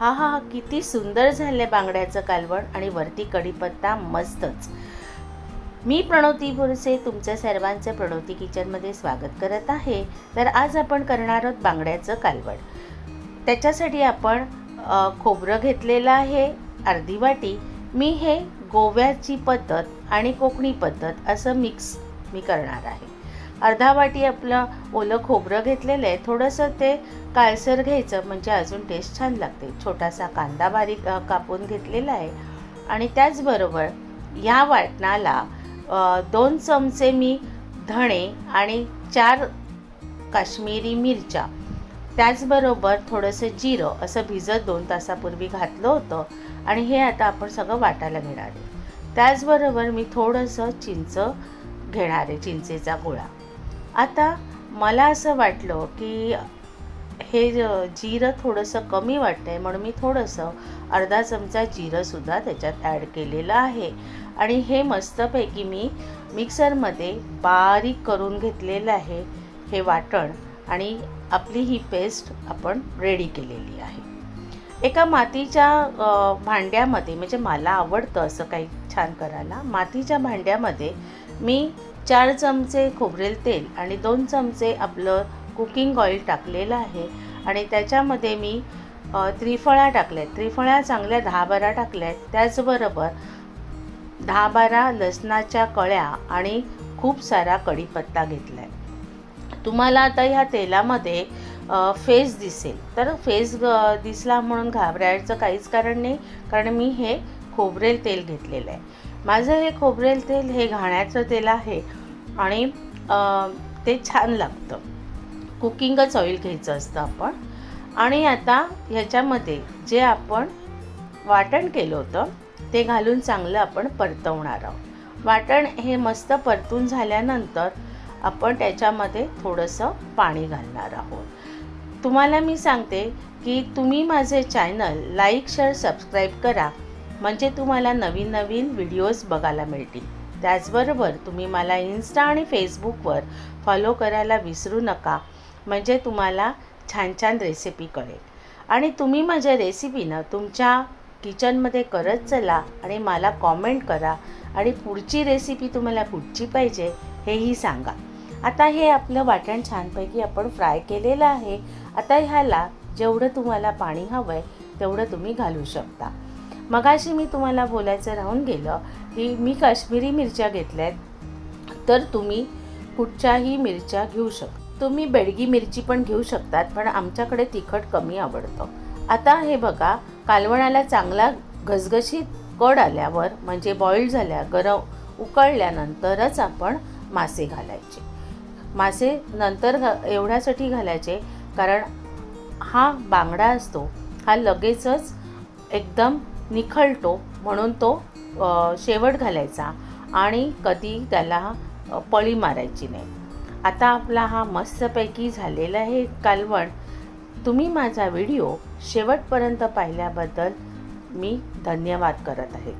हा हा हा, किती सुंदर झालं आहे बांगड्याचं कालवण आणि वरती कढीपत्ता मस्तच. मी प्रणवती बोरसे तुमच्या सर्वांचं प्रणवती किचनमध्ये स्वागत करत आहे. तर आज आपण करणार आहोत बांगड्याचं कालवण. त्याच्यासाठी आपण खोबरं घेतलेलं आहे अर्धी वाटी. मी हे गोव्याची पद्धत आणि कोकणी पद्धत असं मिक्स मी करणार आहे. अर्धा वाटी आपलं ओलं खोबरं घेतलेलं आहे. थोडंसं ते काळसर घ्यायचं म्हणजे अजून टेस्ट छान लागते. छोटासा कांदा बारीक कापून घेतलेला आहे. आणि त्याचबरोबर ह्या वाटणाला दोन चमचे मी धणे आणि चार काश्मीरी मिरच्या. त्याचबरोबर थोडंसं जिरं असं भिजत दोन तासापूर्वी घातलं होतं. आणि हे आता आपण सगळं वाटायला घेणार आहे. त्याचबरोबर मी थोडंसं चिंच घेणार आहे चिंचेचा गोळा. आता मला असं वाटलं की हे जिरं थोडंसं कमी वाटतं आहे म्हणून मी थोडंसं अर्धा चमचा जिरंसुद्धा त्याच्यात ॲड केलेलं आहे. आणि हे मस्तपैकी मी मिक्सरमध्ये बारीक करून घेतलेलं आहे हे वाटण आणि आपली ही पेस्ट आपण रेडी केलेली आहे. एका मातीच्या भांड्यामध्ये म्हणजे मला आवडतं असं काही छान करायला मातीच्या भांड्यामध्ये मी चार चमचे खोबरेल तेल आणि दोन चमचे आपलं कुकिंग ऑइल टाकलेलं आहे आणि त्याच्यामध्ये मी त्रिफळा टाकल्या आहेत त्रिफळा चांगल्या दहा बारा टाकल्या आहेत त्याचबरोबर दहा बारा लसणाच्या कळ्या आणि खूप सारा कढीपत्ता घेतला आहे तुम्हाला आता ह्या तेलामध्ये फेस दिसेल. तर फेस दिसला म्हणून घाबरायचं काहीच कारण नाही. कारण मी हे खोबरेल तेल घेतलेलं आहे. माझं हे खोबरेल तेल हे घाण्याचं तेल आहे आणि ते छान लागतं. कुकिंगच ऑइल घ्यायचं असतं आपण. आणि आता ह्याच्यामध्ये जे आपण वाटण केलं होतं ते घालून चांगलं आपण परतवणार आहोत. वाटण हे मस्त परतून झाल्यानंतर आपण त्याच्यामध्ये थोडंसं पाणी घालणार आहोत. तुम्हाला मी सांगते की तुम्ही माझे चॅनल लाईक शेअर सबस्क्राईब करा. म्हणजे तुम्हाला नवीन नवीन व्हिडिओज बघायला मिळतील. त्याचबरोबर तुम्ही मला इन्स्टा आणि फेसबुकवर फॉलो करायला विसरू नका. म्हणजे तुम्हाला छान छान रेसिपी कळेल. आणि तुम्ही माझ्या रेसिपीनं तुमच्या किचनमध्ये करत चला आणि मला कॉमेंट करा. आणि पुढची रेसिपी तुम्हाला कुठची पाहिजे हेही सांगा. आता हे आपलं वाटण छानपैकी आपण फ्राय केलेलं आहे. आता ह्याला जेवढं तुम्हाला पाणी हवं आहे तेवढं तुम्ही घालू शकता. मगाशी मी तुम्हाला बोलायचं राहून गेलं की मी काश्मीरी मिरच्या घेतल्या आहेत तर तुम्ही कुठच्याही मिरच्या घेऊ शकता तुम्ही बेडगी मिरची पण घेऊ शकतात पण आमच्याकडे तिखट कमी आवडतं. आता हे बघा कालवणाला चांगला घसघशीत कड आल्यावर म्हणजे बॉईल झाल्या गरम उकळल्यानंतरच आपण मासे घालायचे. मासे नंतर एवढ्यासाठी घालायचे कारण हा बांगडा असतो हा लगेचच एकदम निखळतो म्हणून तो शेवट घालायचा आणि कधी त्याला पळी मारायची नाही. आता आपला हा मस्तपैकी झालेला आहे कालवण. तुम्ही माझा व्हिडिओ शेवटपर्यंत पाहिल्याबद्दल मी धन्यवाद करत आहे.